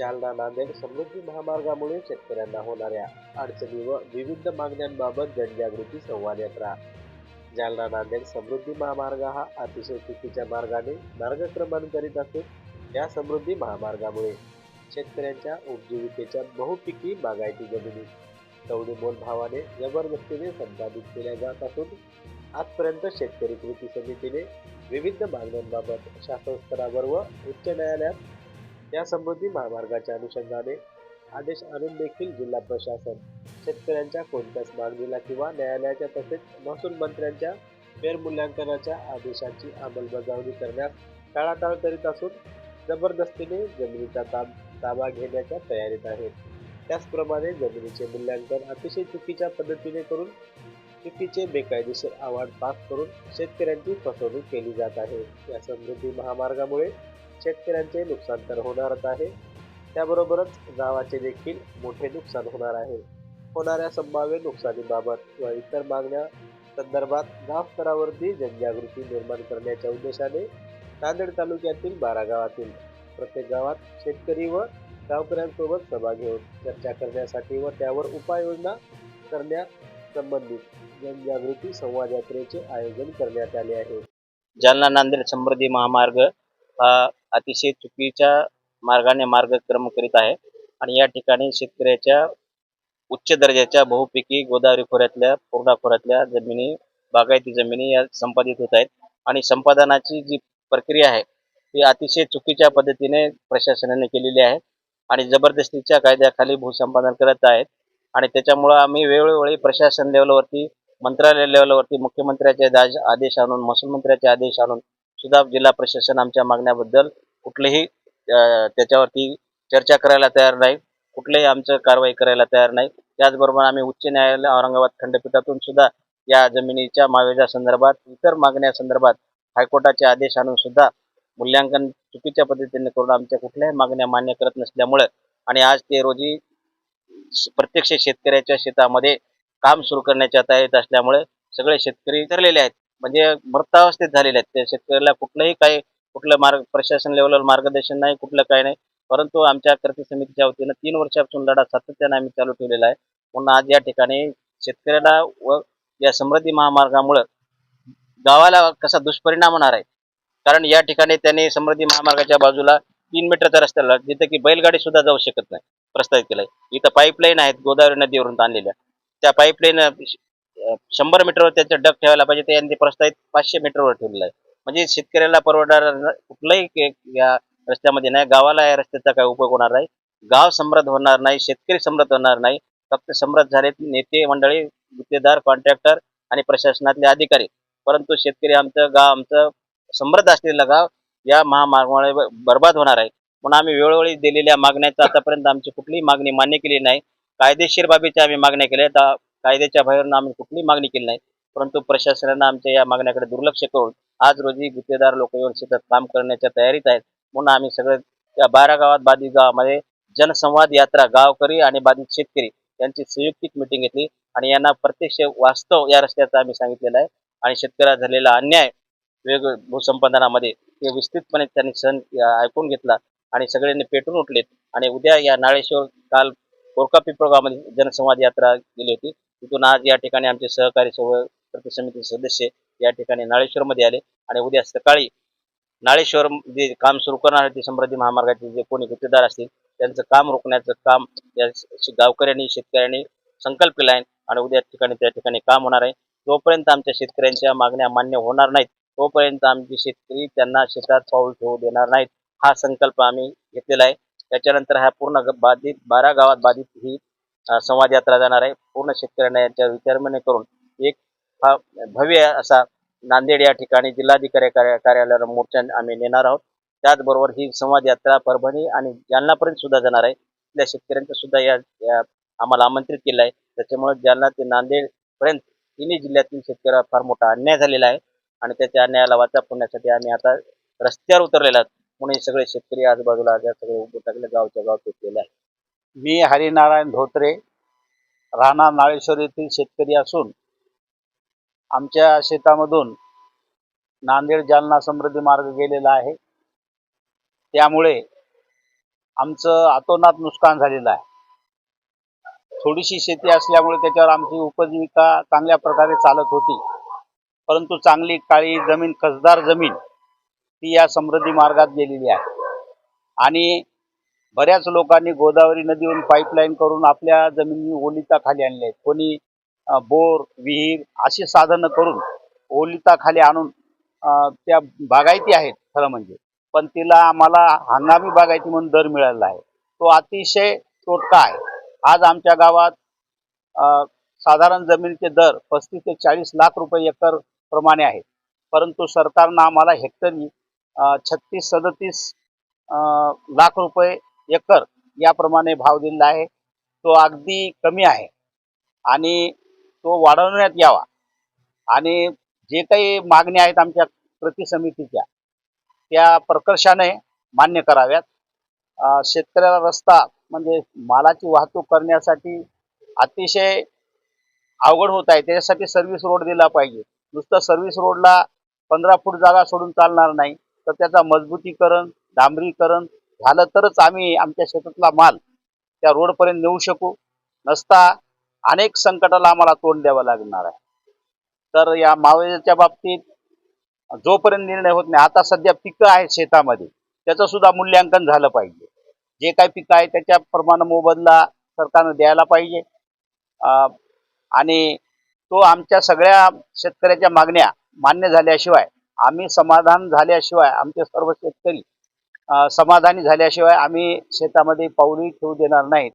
जालना नांदेड समृद्धी महामार्गामुळे शेतकऱ्यांना होणाऱ्या अडचणी व विविध मागण्यांबाबत जनजागृती संवाद यात्रा. जालना नांदेड समृद्धी महामार्ग हा अतिशय चुकीच्या मार्गाने मार्गक्रमण करीत असून या समृद्धी महामार्गामुळे शेतकऱ्यांच्या उपजीविकेच्या बहुपिकी बागायती जमिनी कवडी मोल भावाने जबरदस्तीने संपादित केल्या जात असून आजपर्यंत शेतकरी कृती समितीने विविध मागण्यांबाबत शासन स्तरावर व उच्च न्यायालयात या महामार्गाच्या अनुषंगाने आदेश आणून देखील जिल्हा प्रशासन शेतकऱ्यांच्या कोणत्याच मागणीला किंवा न्यायालयाच्या तसेच महसूल मंत्र्यांच्या फेरमूल्यांकनाच्या आदेशाची अंमलबजावणी करण्यास टाळाटाळ करीत असून जबरदस्तीने जमिनीचा ताब ताबा घेण्याच्या तयारीत आहेत. त्याचप्रमाणे जमिनीचे मूल्यांकन अतिशय चुकीच्या पद्धतीने करून चुकीचे बेकायदेशीर आव्हान पास करून शेतकऱ्यांची फसवणूक केली जात आहे. या समृद्धी महामार्गामुळे शेतकऱ्यांचे नुकसान तर होणारच आहे. त्याबरोबरच गावाचे देखील मोठे नुकसान होणार आहे. होणाऱ्या संभाव्य नुकसानीबाबत व इतर मागण्या संदर्भात गाव स्तरावरती जनजागृती निर्माण करण्याच्या उद्देशाने नांदेड तालुक्यातील बारा गावातील प्रत्येक गावात शेतकरी व गावकऱ्यांसोबत सभा घेऊन चर्चा करण्यासाठी व त्यावर उपाययोजना करण्यासंबंधित जनजागृती संवाद यात्रेचे आयोजन करण्यात आले आहे. जालना नांदेड समृद्धी महामार्ग हा अतिशय चुकीच्या मार्गाने मार्गक्रम करीत आहे. आणि या ठिकाणी शेतकऱ्याच्या उच्च दर्जाच्या बहुपैकी गोदावरी खोऱ्यातल्या पूर्णा खोऱ्यातल्या जमिनी बागायती जमिनी या संपादित होत आहेत. आणि संपादनाची जी प्रक्रिया आहे ती अतिशय चुकीच्या पद्धतीने प्रशासनाने केलेली आहे. आणि जबरदस्तीच्या कायद्याखाली भूसंपादन करत आहेत. आणि त्याच्यामुळं आम्ही वेळोवेळी प्रशासन लेवलवरती मंत्रालय लेवलवरती मुख्यमंत्र्याचे आदेश आणून महसूल मंत्र्याचे आदेश आणून सुद्धा जिल्हा प्रशासन आमच्या मागण्याबद्दल कुठलेही त्याच्यावरती चर्चा करायला तयार नाही. कुठलेही आमचं कारवाई करायला तयार नाही. त्याचबरोबर आम्ही उच्च न्यायालय औरंगाबाद खंडपीठातून सुद्धा या जमिनीच्या मावेजा संदर्भात इतर मागण्या संदर्भात हायकोर्टाचे आदेश आणून सुद्धा मूल्यांकन चुकीच्या पद्धतीने करून आमच्या कुठल्याही मागण्या मान्य करत नसल्यामुळे आणि आज ते रोजी प्रत्यक्ष शेतकऱ्याच्या शेतामध्ये काम सुरू करण्याच्या तयारीत असल्यामुळे सगळे शेतकरी ठरलेले आहेत. म्हणजे मृतावस्थेत झालेले आहेत. त्या शेतकऱ्याला कुठलंही काही कुठलं मार्ग प्रशासन लेवलवर मार्गदर्शन नाही कुठलं काही नाही. परंतु आमच्या कृती समितीच्या वतीनं तीन वर्षापासून लढा सातत्याने आम्ही चालू ठेवलेला आहे. म्हणून आज या ठिकाणी शेतकऱ्याला व या समृद्धी महामार्गामुळं गावाला कसा दुष्परिणाम होणार आहे? कारण या ठिकाणी त्यांनी समृद्धी महामार्गाच्या बाजूला तीन मीटरचा रस्त्याला जिथे की बैलगाडी सुद्धा जाऊ शकत नाही प्रस्तावित केलाय. इथं पाईपलाईन आहेत गोदावरी नदीवरून आणलेल्या. त्या पाईपलाईन शंभर मीटरवर त्यांचा डग ठेवायला पाहिजे ते यांनी प्रस्तावित पाचशे मीटरवर ठेवलेलं आहे. म्हणजे शेतकऱ्याला परवडणार कुठलंही के- या रस्त्यामध्ये नाही गावाला या रस्त्याचा काही उपयोग होणार नाही. गाव समृद्ध होणार नाही शेतकरी समृद्ध होणार नाही. फक्त समृद्ध झाले नेते मंडळी गुत्तेदार कॉन्ट्रॅक्टर आणि प्रशासनातले अधिकारी. परंतु शेतकरी आमचं गाव आमचं समृद्ध असलेलं गाव या महामार्गामुळे बर्बाद होणार आहे. म्हणून आम्ही वेळोवेळी दिलेल्या मागण्याचा आतापर्यंत आमची कुठलीही मागणी मान्य केली नाही. कायदेशीर बाबीच्या आम्ही मागण्या केल्या आहेत. कायद्याच्या बाहेरून आम्ही कुठलीही मागणी केली नाही. परंतु प्रशासनानं आमच्या या मागण्याकडे दुर्लक्ष करून आज रोजी गुत्तेदार लोक येऊन शेतात काम करण्याच्या तयारीत आहेत. म्हणून आम्ही सगळे या बारा गावात बाधित गावामध्ये जनसंवाद यात्रा गावकरी आणि बाधित शेतकरी यांची संयुक्तिक मिटिंग घेतली आणि यांना प्रत्यक्ष वास्तव या रस्त्याचं आम्ही सांगितलेलं आहे. आणि शेतकऱ्याला झालेला अन्याय वेग भूसंपादनामध्ये हे विस्तृतपणे त्यांनी सण ऐकून घेतला आणि सगळ्यांनी पेटून उठलेत. आणि उद्या या नाळेश्वर काल कोरका पिंपळगावमध्ये जनसंवाद यात्रा गेली होती. तिथून आज या ठिकाणी आमचे सहकारी सर्व कृती समितीचे सदस्य या ठिकाणी नाळेश्वरमध्ये आले आणि उद्या सकाळी नाळेश्वर जे काम सुरू करणार आहे ते समृद्धी महामार्गाचे जे कोणी गुत्तेदार असतील त्यांचं काम रोखण्याचं काम या श- गावकऱ्यांनी शेतकऱ्यांनी संकल्प केला आहे आणि उद्या ठिकाणी त्या ठिकाणी काम होणार आहे. जोपर्यंत आमच्या शेतकऱ्यांच्या मागण्या मान्य होणार नाहीत. तोपर्यंत आमचे शेतकरी त्यांना शेतात पाऊल ठेवू देणार नाहीत. हा संकल्प आम्ही घेतलेला आहे. त्याच्यानंतर हा पूर्ण बाधित बारा गावात बाधित ही संवाद यात्रा जाणार आहे. पूर्ण शेतकऱ्यांना यांच्या विचारमने करून एक हा भव्य असा नांदेड या ठिकाणी जिल्हाधिकारी कार्या कार्यालयाला मोर्चा आम्ही नेणार आहोत. त्याचबरोबर ही संवाद यात्रा परभणी आणि जालनापर्यंत सुद्धा जाणार आहे. तिथल्या शेतकऱ्यांचं सुद्धा या आम्हाला आमंत्रित केलं आहे. त्याच्यामुळे जालना ते नांदेड पर्यंत तिन्ही जिल्ह्यातील शेतकऱ्याला फार मोठा अन्याय झालेला आहे आणि त्याच्या अन्यायाला वाचा फोडण्यासाठी आम्ही आता रस्त्यावर उतरलेला आहोत. म्हणून हे सगळे शेतकरी आजूबाजूला सगळे उभे टाकले गावच्या गाव पेटलेले आहे मी हरिनारायण धोत्रे राणा नाळेश्वर येथील शेतकरी असून आमच्या शेतामधून नांदेड जालना समृद्धी मार्ग गेलेला आहे. त्यामुळे आमचं अतोनात नुकसान झालेलं आहे. थोडीशी शेती असल्यामुळे त्याच्यावर आमची उपजीविका चांगल्या प्रकारे चालत होती. परंतु चांगली काळी जमीन कसदार जमीन ती या समृद्धी मार्गात गेलेली आहे. आणि बऱ्याच लोकांनी गोदावरी नदीवरून पाईपलाईन करून आपल्या जमिनी ओलिताखाली आणल्या आहेत. कोणी बोर विहीर अशी साधनं करून ओलिताखाली आणून त्या बागायती आहेत खरं म्हणजे. पण तिला आम्हाला हंगामी बागायती म्हणून दर मिळालेला आहे. तो अतिशय तोटका आहे. आज आमच्या गावात साधारण जमिनीचे दर पस्तीस ते चाळीस लाख रुपये एकर प्रमाणे आहेत. परंतु सरकारनं आम्हाला हेक्टरी छत्तीस सदतीस लाख रुपये एकर याप्रमाणे भाव दिलेला आहे. तो अगदी कमी आहे. आणि तो वाढवण्यात यावा. आणि जे काही मागण्या आहेत आमच्या कृती समितीच्या त्या प्रकर्षाने मान्य कराव्यात. शेतकऱ्याला रस्ता म्हणजे मालाची वाहतूक करण्यासाठी अतिशय अवघड होत आहे. त्याच्यासाठी सर्व्हिस रोड दिला पाहिजे. नुसतं सर्व्हिस रोडला पंधरा फूट जागा सोडून चालणार नाही. तर त्याचा मजबूतीकरण डांबरीकरण झालं तरच आम्ही आमच्या शेतातला माल त्या रोडपर्यंत नेऊ शकू. नसता अनेक संकटाला आम्हाला तोंड द्यावं लागणार आहे. तर या मावेच्या बाबतीत जोपर्यंत निर्णय होत नाही आता सध्या पिकं आहेत शेतामध्ये त्याचं सुद्धा मूल्यांकन झालं पाहिजे. जे काही पिकं आहे त्याच्याप्रमाणे मोबदला सरकारनं द्यायला पाहिजे. अं, आणि तो आमच्या सगळ्या शेतकऱ्याच्या मागण्या मान्य झाल्याशिवाय आम्ही समाधान झाल्याशिवाय आमचे सर्व शेतकरी समाधानी झाल्याशिवाय आम्ही शेतामध्ये पाऊलही ठेवू देणार नाहीत.